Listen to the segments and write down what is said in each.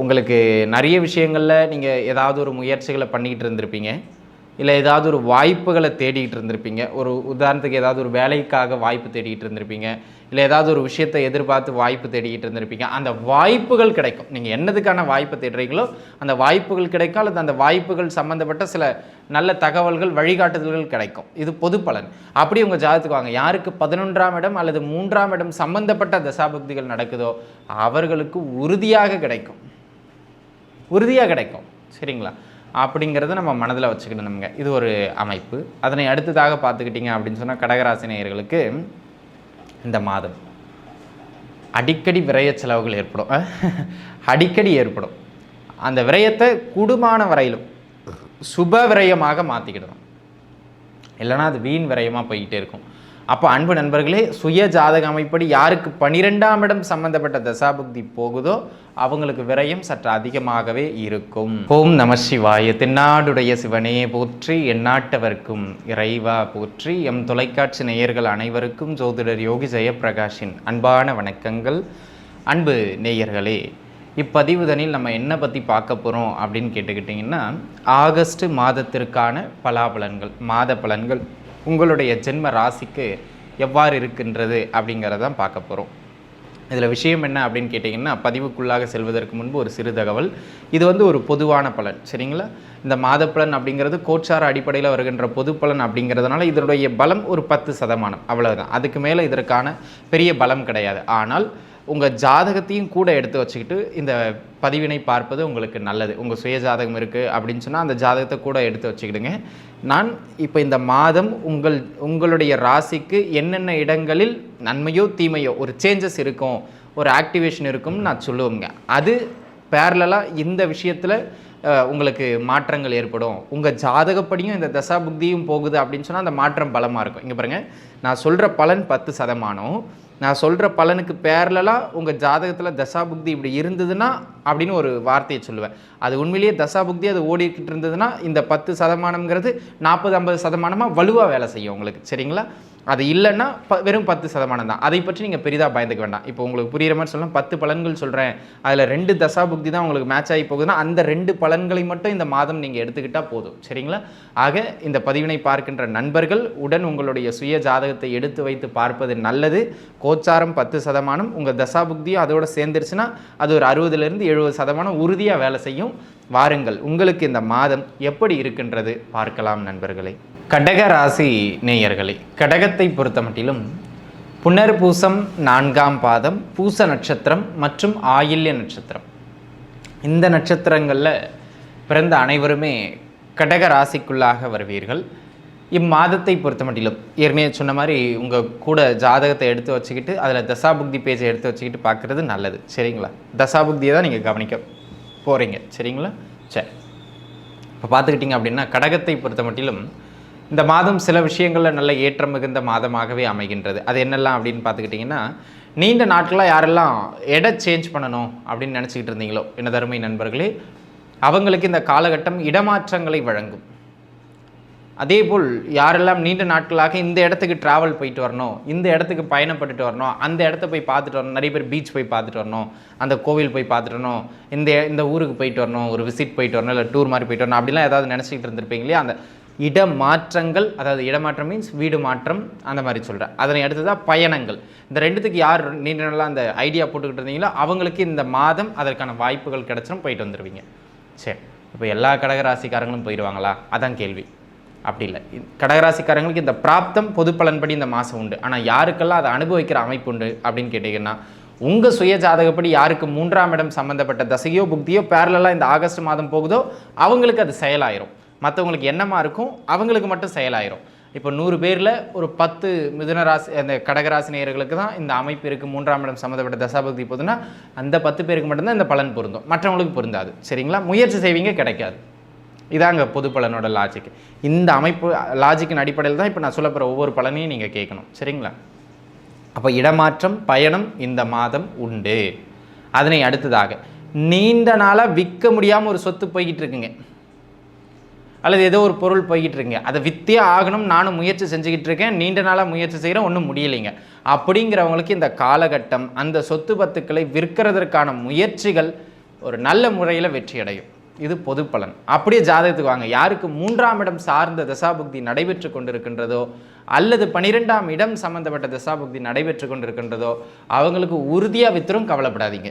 உங்களுக்கு நிறைய விஷயங்களில் நீங்கள் ஏதாவது ஒரு முயற்சிகளை பண்ணிக்கிட்டு இருந்திருப்பீங்க? இல்லை ஏதாவது ஒரு வாய்ப்புகளை தேடிக்கிட்டு இருந்திருப்பீங்க? ஒரு உதாரணத்துக்கு ஏதாவது ஒரு வேலைக்காக வாய்ப்பு தேடிக்கிட்டு இருந்திருப்பீங்க? இல்லை ஏதாவது ஒரு விஷயத்தை எதிர்பார்த்து வாய்ப்பு தேடிக்கிட்டு இருந்திருப்பீங்க? அந்த வாய்ப்புகள் கிடைக்கும். நீங்கள் என்னதுக்கான வாய்ப்பு தேடுறீங்களோ அந்த வாய்ப்புகள் கிடைக்கும். அல்லது அந்த வாய்ப்புகள் சம்மந்தப்பட்ட சில நல்ல தகவல்கள் வழிகாட்டுதல்கள் கிடைக்கும். இது பொது பலன். அப்படி உங்கள் ஜாதகத்துக்கு வாங்க. யாருக்கு பதினொன்றாம் இடம் அல்லது மூன்றாம் இடம் சம்மந்தப்பட்ட தசாபக்திகள் நடக்குதோ அவர்களுக்கு உறுதியாக கிடைக்கும். உறுதியாக கிடைக்கும். சரிங்களா? அப்படிங்கிறத நம்ம மனதில் வச்சுக்கணும் இது ஒரு அமைப்பு. அதனை அடுத்ததாக பார்த்துக்கிட்டிங்க அப்படின்னு சொன்னால் கடகராசி நேயர்களுக்கு இந்த மாதம் அடிக்கடி விரய செலவுகள் ஏற்படும். அடிக்கடி ஏற்படும். அந்த விரயத்தை கூடுமான வரையிலும் சுப விரயமாக மாற்றிக்கிடணும் இல்லைன்னா அது வீண் விரயமாக போய்கிட்டே இருக்கும். அப்போ அன்பு நண்பர்களே சுய ஜாதக அமைப்படி யாருக்கு பனிரெண்டாம் இடம் சம்பந்தப்பட்ட தசாபுக்தி போகுதோ அவங்களுக்கு விரயம் சற்று அதிகமாகவே இருக்கும். ஓம் நம சிவாய. தென்னாடுடைய சிவனே போற்றி எந்நாட்டவர்க்கும் இறைவா போற்றி. எம் தொலைக்காட்சி நேயர்கள் அனைவருக்கும் ஜோதிடர் யோகி ஜெயப்பிரகாஷின் அன்பான வணக்கங்கள். அன்பு நேயர்களே இப்பதிவுதனில் நம்ம என்ன பற்றி பார்க்க போகிறோம் அப்படின்னு கேட்டுக்கிட்டிங்கன்னா ஆகஸ்ட் மாதத்திற்கான பலாபலன்கள் மாத பலன்கள். உங்களுடைய ஜென்ம ராசிக்கு எவ்வாறு இருக்கின்றது அப்படிங்கிறதான் பார்க்க போகிறோம் இதில் விஷயம் என்ன அப்படின்னு கேட்டிங்கன்னா பதிவுக்குள்ளாக செல்வதற்கு முன்பு ஒரு சிறு தகவல். இது வந்து ஒரு பொதுவான பலன் சரிங்களா? இந்த மாத பலன் அப்படிங்கிறது கோச்சார அடிப்படையில் வருகின்ற பொது பலன் அப்படிங்கிறதுனால இதனுடைய பலம் ஒரு பத்து சதமானம் அவ்வளவுதான். அதுக்கு மேலே இதற்கான பெரிய பலம் கிடையாது. ஆனால் உங்கள் ஜாதகத்தையும் கூட எடுத்து வச்சுக்கிட்டு இந்த பதிவினை பார்ப்பது உங்களுக்கு நல்லது. உங்கள் சுய ஜாதகம் இருக்குது அப்படின்னு சொன்னால் அந்த ஜாதகத்தை கூட எடுத்து வச்சுக்கிடுங்க. நான் இப்போ இந்த மாதம் உங்கள் உங்களுடைய ராசிக்கு என்னென்ன இடங்களில் நன்மையோ தீமையோ ஒரு சேஞ்சஸ் இருக்கும் ஒரு ஆக்டிவேஷன் இருக்கும்னு நான் சொல்லுவேங்க. அது பேரலாக இந்த விஷயத்தில் உங்களுக்கு மாற்றங்கள் ஏற்படும். உங்கள் ஜாதகப்படியும் இந்த தசா புக்தியும் போகுது அப்படின்னு சொன்னால் அந்த மாற்றம் பலமாக இருக்கும். இங்கே பாருங்கள் நான் சொல்கிற பலன் பத்து சதமானம். நான் சொல்கிற பலனுக்கு பேரலாக உங்கள் ஜாதகத்தில் தசாபுக்தி இப்படி இருந்ததுன்னா அப்படின்னு ஒரு வார்த்தையை சொல்லுவேன். அது உண்மையிலேயே தசாபுக்தி அது ஓடிக்கிட்டு இருந்ததுன்னா இந்த பத்து சதமானங்கிறது நாற்பது ஐம்பது சதமானமாக வலுவாக வேலை செய்யும் உங்களுக்கு. சரிங்களா? அது இல்லைன்னா வெறும் பத்து சதமானம் தான். அதை பற்றி நீங்கள் பெரிதாக பயந்துக்க வேண்டாம். இப்போ உங்களுக்கு புரியுற மாதிரி சொல்லலாம் பத்து பலன்கள் சொல்கிறேன் அதில் ரெண்டு தசாபுக்தி தான் உங்களுக்கு மேட்ச் ஆகி போகுதுன்னா அந்த ரெண்டு பலன்களை மட்டும் இந்த மாதம் நீங்கள் எடுத்துக்கிட்டால் போதும். சரிங்களா? ஆக இந்த பதிவினை பார்க்கின்ற நண்பர்கள் உடன் உங்களுடைய சுய ஜாதகத்தை எடுத்து வைத்து பார்ப்பது நல்லது. கோச்சாரம் பத்து சதமானம். உங்கள் தசா புக்தியும் அதோட சேர்ந்துருச்சுன்னா அது ஒரு அறுபதுலேருந்து எழுபது சதமானம் உறுதியாக வேலை செய்யும். வாருங்கள் உங்களுக்கு இந்த மாதம் எப்படி இருக்கின்றது பார்க்கலாம் நண்பர்களே. கடக ராசி நேயர்களே கடகத்தை பொறுத்த மட்டிலும் புனர்பூசம் நான்காம் பாதம் பூச நட்சத்திரம் மற்றும் ஆயில்ய நட்சத்திரம். இந்த நட்சத்திரங்களில் பிறந்த அனைவருமே கடக ராசிக்குள்ளாக வருவீர்கள். இம்மாதத்தை பொறுத்த மட்டிலும் ஏற்கனவே சொன்ன மாதிரி உங்கள் கூட ஜாதகத்தை எடுத்து வச்சுக்கிட்டு அதில் தசாபுக்தி பேஜை எடுத்து வச்சுக்கிட்டு பார்க்குறது நல்லது. சரிங்களா? தசாபுக்தியை தான் நீங்கள் கவனிக்க போகிறீங்க சரிங்களா? சரி. இப்போ பார்த்துக்கிட்டிங்க அப்படின்னா கடகத்தை பொறுத்த மட்டிலும் இந்த மாதம் சில விஷயங்களில் நல்ல ஏற்றம் மிகுந்த மாதமாகவே அமைகின்றது. அது என்னெல்லாம் அப்படின்னு பார்த்துக்கிட்டிங்கன்னா நீண்ட நாட்களாக யாரெல்லாம் எடை சேஞ்ச் பண்ணணும் அப்படின்னு நினச்சிக்கிட்டு இருந்தீங்களோ என்ன தருமை நண்பர்களே அவங்களுக்கு இந்த காலகட்டம் இடமாற்றங்களை வழங்கும். அதேபோல் யாரெல்லாம் நீண்ட நாட்களாக இந்த இடத்துக்கு ட்ராவல் போயிட்டு வரணும் இந்த இடத்துக்கு பயணப்பட்டுட்டு வரணும் அந்த இடத்த போய் பார்த்துட்டு வரணும் நிறைய பேர் பீச் போய் பார்த்துட்டு வரணும் அந்த கோவில் போய் பார்த்துட்டு வரணும் இந்த இந்த ஊருக்கு போயிட்டு வரணும் ஒரு விசிட் போயிட்டு வரணும் இல்லை டூர் மாதிரி போயிட்டு வரணும் அப்படிலாம் ஏதாவது நினச்சிக்கிட்டு இருந்திருப்பீங்களே அந்த இடமாற்றங்கள் அதாவது இடமாற்றம் மீன்ஸ் வீடு மாற்றம் அந்த மாதிரி சொல்கிறேன் அதனை அடுத்ததாக பயணங்கள். இந்த ரெண்டுத்துக்கு யார் நீண்ட நாளாக அந்த ஐடியா போட்டுக்கிட்டு இருந்தீங்களோ அவங்களுக்கு இந்த மாதம் அதற்கான வாய்ப்புகள் கிடச்சிரும் போயிட்டு வந்துடுவீங்க சரி இப்போ எல்லா கடகராசிக்காரங்களும் போயிடுவாங்களா அதான் கேள்வி. அப்படி இல்லை. கடகராசிக்காரங்களுக்கு இந்த பிராப்தம் பொது பலன்படி இந்த மாதம் உண்டு. ஆனால் யாருக்கெல்லாம் அதை அனுபவிக்கிற அமைப்பு உண்டு அப்படின்னு கேட்டிங்கன்னா உங்கள் சுய ஜாதகப்படி யாருக்கு மூன்றாம் இடம் சம்மந்தப்பட்ட தசையோ புக்தியோ பேரலாக இந்த ஆகஸ்ட் மாதம் போகுதோ அவங்களுக்கு அது செயலாயிரும். மற்றவங்களுக்கு என்னமாக இருக்கும்? அவங்களுக்கு மட்டும் செயலாயிரும். இப்போ நூறு பேரில் ஒரு பத்து மிதுனராசி அந்த கடகராசி நேயர்களுக்கு தான் இந்த அமைப்பு இருக்குது மூன்றாம் இடம் சம்மந்தப்பட்ட தசாபக்தி போதுன்னா அந்த பத்து பேருக்கு மட்டும்தான் இந்த பலன் பொருந்தும். மற்றவங்களுக்கு பொருந்தாது. சரிங்களா? முயற்சி செய்வீங்க கிடைக்காது. இதாங்க பொது பலனோட லாஜிக் இந்த அமைப்பு லாஜிக்கின் அடிப்படையில் தான் இப்போ நான் சொல்லப்படுற ஒவ்வொரு பலனையும் நீங்கள் கேட்கணும். சரிங்களா? அப்போ இடமாற்றம் பயணம் இந்த மாதம் உண்டு. அதனை அடுத்ததாக நீண்ட நாளாக விற்க முடியாமல் ஒரு சொத்து போய்கிட்டு இருக்குங்க. அல்லது ஏதோ ஒரு பொருள் போய்கிட்டு இருக்குங்க. அதை வித்தே ஆகணும் நானும் முயற்சி செஞ்சுக்கிட்டு இருக்கேன் நீண்ட நாளாக முயற்சி செய்கிறேன் ஒன்றும் முடியலைங்க. அப்படிங்கிறவங்களுக்கு இந்த காலகட்டம் அந்த சொத்து பத்துக்களை விற்கிறதற்கான முயற்சிகள் ஒரு நல்ல முறையில் வெற்றி அடையும் இது பொது பலன் அப்படியே ஜாதகத்துக்கு வாங்க. யாருக்கு மூன்றாம் இடம் சார்ந்த தசாபுக்தி நடைபெற்று கொண்டிருக்கின்றதோ அல்லது பனிரெண்டாம் இடம் சம்பந்தப்பட்ட தசாபுக்தி நடைபெற்று கொண்டிருக்கின்றதோ அவங்களுக்கு உறுதியாக வித்துரும் கவலைப்படாதீங்க.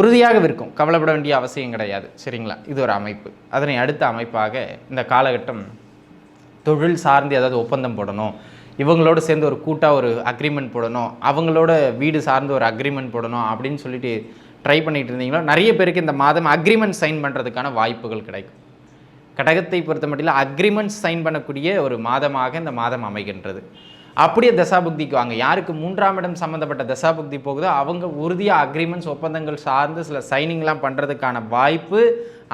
உறுதியாக விற்கும். கவலைப்பட வேண்டிய அவசியம் கிடையாது. சரிங்களா? இது ஒரு அமைப்பு. அதனை அடுத்த அமைப்பாக இந்த காலகட்டம் தொழில் சார்ந்து ஏதாவது ஒப்பந்தம் போடணும். இவங்களோட சேர்ந்து ஒரு கூட்டாக ஒரு அக்ரிமெண்ட் போடணும். அவங்களோட வீடு சார்ந்து ஒரு அக்ரிமெண்ட் போடணும் அப்படின்னு சொல்லிட்டு ட்ரை பண்ணிகிட்டு இருந்தீங்களோ நிறைய பேருக்கு இந்த மாதம் அக்ரிமெண்ட் சைன் பண்ணுறதுக்கான வாய்ப்புகள் கிடைக்கும். கடகத்தை பொறுத்த மட்டும் அக்ரிமெண்ட் சைன் பண்ணக்கூடிய ஒரு மாதமாக இந்த மாதம் அமைகின்றது. அப்படியே தசாபுக்திக்கு வாங்க. யாருக்கு மூன்றாம் இடம் சம்மந்தப்பட்ட தசாபுக்தி போகுதோ அவங்க உறுதியாக அக்ரிமெண்ட்ஸ் ஒப்பந்தங்கள் சார்ந்து சில சைனிங்லாம் பண்ணுறதுக்கான வாய்ப்பு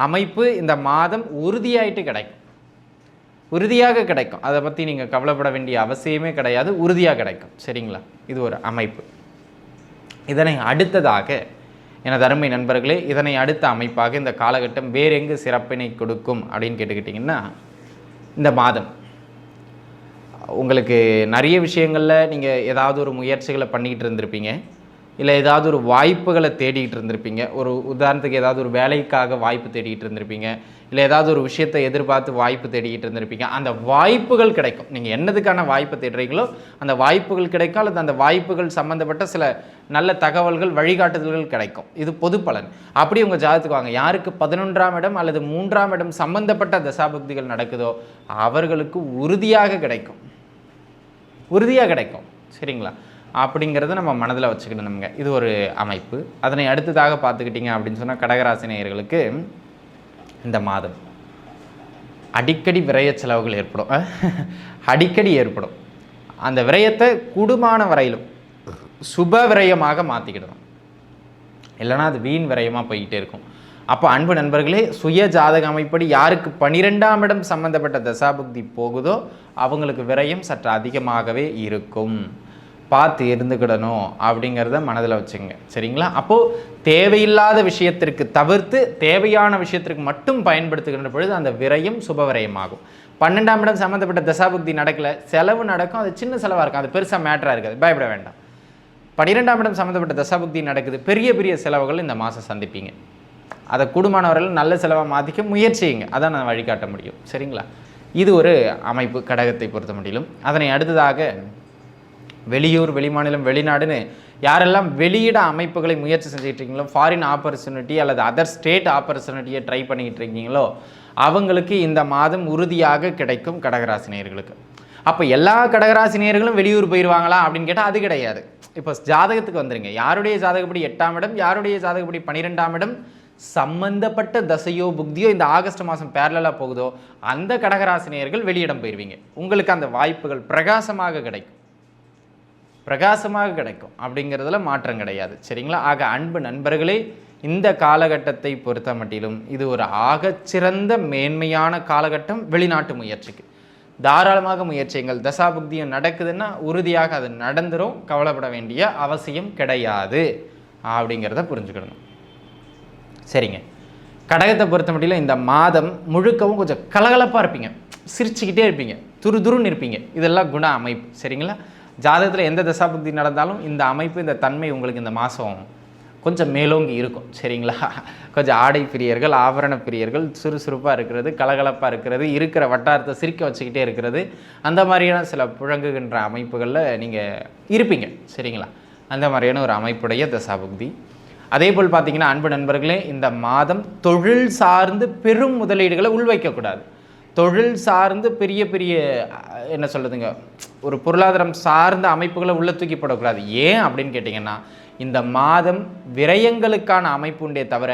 அமைப்பு இந்த மாதம் உறுதியாயிட்டு கிடைக்கும். உறுதியாக கிடைக்கும். அதை பற்றி நீங்கள் கவலைப்பட வேண்டிய அவசியமே கிடையாது. உறுதியாக கிடைக்கும். சரிங்களா? இது ஒரு அமைப்பு. இதனை அடுத்ததாக எனது அருமை நண்பர்களே இதனை அடுத்த அமைப்பாக இந்த காலகட்டம் வேறெங்கு சிறப்பினை கொடுக்கும் அப்படின்னு கேட்டுக்கிட்டிங்கன்னா இந்த மாதம். உங்களுக்கு நிறைய விஷயங்களில் நீங்கள் ஏதாவது ஒரு முயற்சிகளை பண்ணிக்கிட்டு இருந்திருப்பீங்க. இல்லை ஏதாவது ஒரு வாய்ப்புகளை தேடிக்கிட்டு இருந்திருப்பீங்க. ஒரு உதாரணத்துக்கு ஏதாவது ஒரு வேலைக்காக வாய்ப்பு தேடிக்கிட்டு இருந்திருப்பீங்க. இல்லை ஏதாவது ஒரு விஷயத்தை எதிர்பார்த்து வாய்ப்பு தேடிக்கிட்டு இருந்திருப்பீங்க. அந்த வாய்ப்புகள் கிடைக்கும். நீங்கள் என்னதுக்கான வாய்ப்பு தேடுறீங்களோ அந்த வாய்ப்புகள் கிடைக்கும். அல்லது அந்த வாய்ப்புகள் சம்மந்தப்பட்ட சில நல்ல தகவல்கள் வழிகாட்டுதல்கள் கிடைக்கும். இது பொது பலன். அப்படி உங்கள் ஜாதகத்துக்கு வாங்க. யாருக்கு பதினொன்றாம் இடம் அல்லது மூன்றாம் இடம் சம்பந்தப்பட்ட தசாபக்திகள் நடக்குதோ அவர்களுக்கு உறுதியாக கிடைக்கும். உறுதியாக கிடைக்கும். சரிங்களா? அப்படிங்கிறத நம்ம மனதில் வச்சுக்கணும் இது ஒரு அமைப்பு. அதனை அடுத்ததாக பார்த்துக்கிட்டிங்க அப்படின்னு சொன்னால் கடகராசி நேயர்களுக்கு இந்த மாதம் அடிக்கடி விரய செலவுகள் ஏற்படும். அடிக்கடி ஏற்படும். அந்த விரயத்தை கூடுமான வரையிலும் சுப விரயமாக மாற்றிக்கிடணும் இல்லைன்னா அது வீண் விரயமாக போய்கிட்டே இருக்கும். அப்போ அன்பு நண்பர்களே சுய ஜாதக அமைப்படி யாருக்கு பனிரெண்டாம் இடம் சம்பந்தப்பட்ட தசாபுக்தி போகுதோ அவங்களுக்கு விரயம் சற்று அதிகமாகவே இருக்கும். பார்த்து இருந்துக்கிடணும் அப்படிங்கிறத மனதில் வச்சுங்க. சரிங்களா? அப்போது தேவையில்லாத விஷயத்திற்கு தவிர்த்து தேவையான விஷயத்திற்கு மட்டும் பயன்படுத்துகின்ற பொழுது அந்த விரயம் சுப விரயமாகும் பன்னெண்டாம் இடம் சம்மந்தப்பட்ட தசாபுக்தி நடக்கல. செலவு நடக்கும். அது சின்ன செலவாக இருக்கும். அது பெருசாக மேட்டராக இருக்காது. பயப்பட வேண்டாம். பன்னிரெண்டாம் இடம் சம்மந்தப்பட்ட தசாபுக்தி நடக்குது. பெரிய பெரிய செலவுகள் இந்த மாதம் சந்திப்பீங்க. அதை கூடுமானவர்கள் நல்ல செலவாக மாற்றிக்க முயற்சியுங்க. அதான் நான் வழிகாட்ட முடியும். சரிங்களா? இது ஒரு அமைப்பு கடகத்தை பொறுத்த முடியலும் அதனை அடுத்ததாக வெளியூர் வெளிமாநிலம் வெளிநாடுன்னு யாரெல்லாம் வெளியிட அமைப்புகளை முயற்சி செஞ்சுட்டு இருக்கீங்களோ ஃபாரின் ஆப்பர்ச்சுனிட்டி அல்லது அதர் ஸ்டேட் ஆப்பர்ச்சுனிட்டியை ட்ரை பண்ணிக்கிட்டு இருக்கீங்களோ அவங்களுக்கு இந்த மாதம் உறுதியாக கிடைக்கும் கடகராசினியர்களுக்கு அப்போ எல்லா கடகராசினியர்களும் வெளியூர் போயிடுவாங்களா அப்படின்னு கேட்டால் அது கிடையாது. இப்போ ஜாதகத்துக்கு வந்துருங்க. யாருடைய ஜாதகப்படி எட்டாம் இடம் யாருடைய ஜாதகப்படி பன்னிரெண்டாம் இடம் சம்பந்தப்பட்ட தசையோ புக்தியோ இந்த ஆகஸ்ட் மாதம் பேரலாக போகுதோ அந்த கடகராசினியர்கள் வெளியிடம் போயிடுவீங்க உங்களுக்கு அந்த வாய்ப்புகள் பிரகாசமாக கிடைக்கும். பிரகாசமாக கிடைக்கும் அப்படிங்கிறதுல மாற்றம் கிடையாது. சரிங்களா? ஆக அன்பு நண்பர்களே இந்த காலகட்டத்தை பொறுத்த மட்டிலும் இது ஒரு ஆகச்சிறந்த மேன்மையான காலகட்டம் வெளிநாட்டு முயற்சிக்கு. தாராளமாக முயற்சியுங்கள். தசாபுக்தியும் நடக்குதுன்னா உறுதியாக அது நடந்துடும் கவலைப்பட வேண்டிய அவசியம் கிடையாது அப்படிங்கிறத புரிஞ்சுக்கணும். சரிங்க. கடகத்தை பொறுத்த மட்டிலும் இந்த மாதம் முழுக்கவும் கொஞ்சம் கலகலப்பாக இருப்பீங்க. சிரிச்சுக்கிட்டே இருப்பீங்க. துரு துருன்னு இருப்பீங்க. இதெல்லாம் குண அமைப்பு. சரிங்களா? ஜாதகத்தில் எந்த தசாபக்தி நடந்தாலும் இந்த அமைப்பு இந்த தன்மை உங்களுக்கு இந்த மாதம் கொஞ்சம் மேலோங்கி இருக்கும். சரிங்களா? கொஞ்சம் ஆடை பிரியர்கள் ஆபரண பிரியர்கள் சுறுசுறுப்பாக இருக்கிறது கலகலப்பாக இருக்கிறது இருக்கிற வட்டாரத்தை சிரிக்க வச்சுக்கிட்டே இருக்கிறது. அந்த மாதிரியான சில புழங்குகின்ற அமைப்புகளில் நீங்கள் இருப்பீங்க. சரிங்களா? அந்த மாதிரியான ஒரு அமைப்புடைய தசாபுக்தி. அதே போல் பார்த்தீங்கன்னா அன்பு நண்பர்களே இந்த மாதம் தொழில் சார்ந்து பெரும் முதலீடுகளை உள்வைக்கக்கூடாது. தொழில் சார்ந்து பெரிய பெரிய என்ன சொல்லுதுங்க ஒரு பொருளாதாரம் சார்ந்த அமைப்புகளை உள்ளே தூக்கி போடக்கூடாது. ஏன் அப்படின்னு கேட்டிங்கன்னா இந்த மாதம் விரயங்களுக்கான அமைப்பு உண்டே தவிர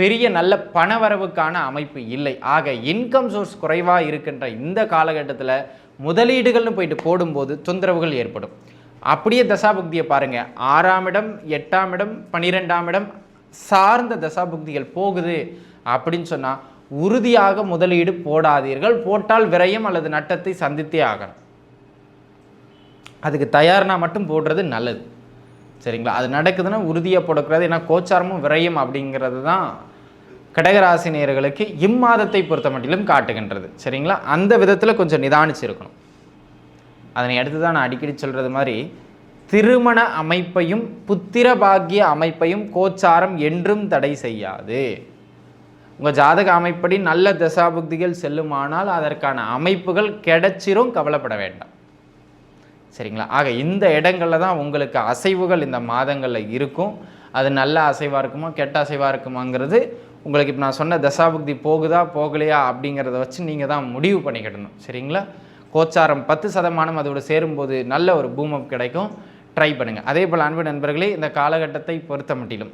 பெரிய நல்ல பணவரவுக்கான அமைப்பு இல்லை. ஆக இன்கம் சோர்ஸ் குறைவாக இருக்கின்ற இந்த காலகட்டத்தில் முதலீடுகள்னு போயிட்டு போடும்போது தொந்தரவுகள் ஏற்படும். அப்படியே தசாபுக்தியை பாருங்கள் ஆறாம் இடம் எட்டாம் இடம் பன்னிரெண்டாம் இடம் சார்ந்த தசாபுக்திகள் போகுது அப்படின்னு சொன்னால் உறுதியாக முதலீடு போடாதீர்கள். போட்டால் விரயம் அல்லது நட்டத்தை சந்தித்தே ஆகணும். அதுக்கு தயார்னா மட்டும் போடுறது நல்லது. சரிங்களா? அது நடக்குதுன்னா உறுதியாக போடக்கூடாது. ஏன்னா கோச்சாரமும் விரயம் அப்படிங்கிறது தான் கடகராசினியர்களுக்கு இம்மாதத்தை பொறுத்த மட்டிலும் காட்டுகின்றது. சரிங்களா? அந்த விதத்தில் கொஞ்சம் நிதானிச்சிருக்கணும். அதனை அடுத்து தான் நான் அடிக்கடி சொல்கிறது மாதிரி திருமண அமைப்பையும் புத்திர பாக்கிய அமைப்பையும் கோச்சாரம் என்றும் தடை செய்யாது. உங்கள் ஜாதக அமைப்படி நல்ல தசாபுக்திகள் செல்லுமானால் அதற்கான அமைப்புகள் கிடைச்சிரும் கவலைப்பட வேண்டாம். சரிங்களா? ஆக இந்த இடங்களில் தான் உங்களுக்கு அசைவுகள் இந்த மாதங்களில் இருக்கும். அது நல்ல அசைவாக இருக்குமா கெட்ட அசைவாக இருக்குமாங்கிறது உங்களுக்கு இப்போ நான் சொன்ன தசாபுக்தி போகுதா போகலையா அப்படிங்கிறத வச்சு நீங்கள் தான் முடிவு பண்ணிக்கிடணும். சரிங்களா? கோச்சாரம் பத்து சதமானம் அதோடு சேரும்போது நல்ல ஒரு பூமப் கிடைக்கும். ட்ரை பண்ணுங்கள் அதே போல் அன்பு நண்பர்களே இந்த காலகட்டத்தை பொறுத்த மட்டிலும்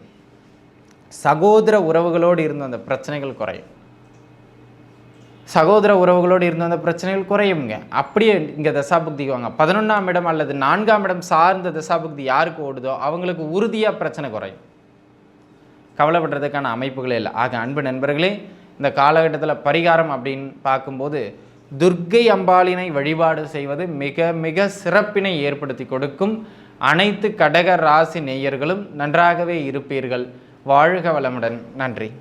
சகோதர உறவுகளோடு இருந்த அந்த பிரச்சனைகள் குறையும். சகோதர உறவுகளோடு இருந்த அந்த பிரச்சனைகள் குறையுங்க அப்படியே இங்கே தசாபுக்திக்கு வாங்க. பதினொன்றாம் இடம் அல்லது நான்காம் இடம் சார்ந்த தசாபுக்தி யாருக்கு ஓடுதோ அவங்களுக்கு உறுதியாக பிரச்சனை குறையும். கவலைப்படுறதுக்கான அமைப்புகளே இல்லை. ஆக அன்பு நண்பர்களே இந்த காலகட்டத்தில் பரிகாரம் அப்படின்னு பார்க்கும்போது துர்க்கை அம்பாளினை வழிபாடு செய்வது மிக மிக சிறப்பினை ஏற்படுத்தி கொடுக்கும் அனைத்து கடக ராசி நேயர்களும் நன்றாகவே இருப்பீர்கள். வாழ்க வளமுடன். நன்றி.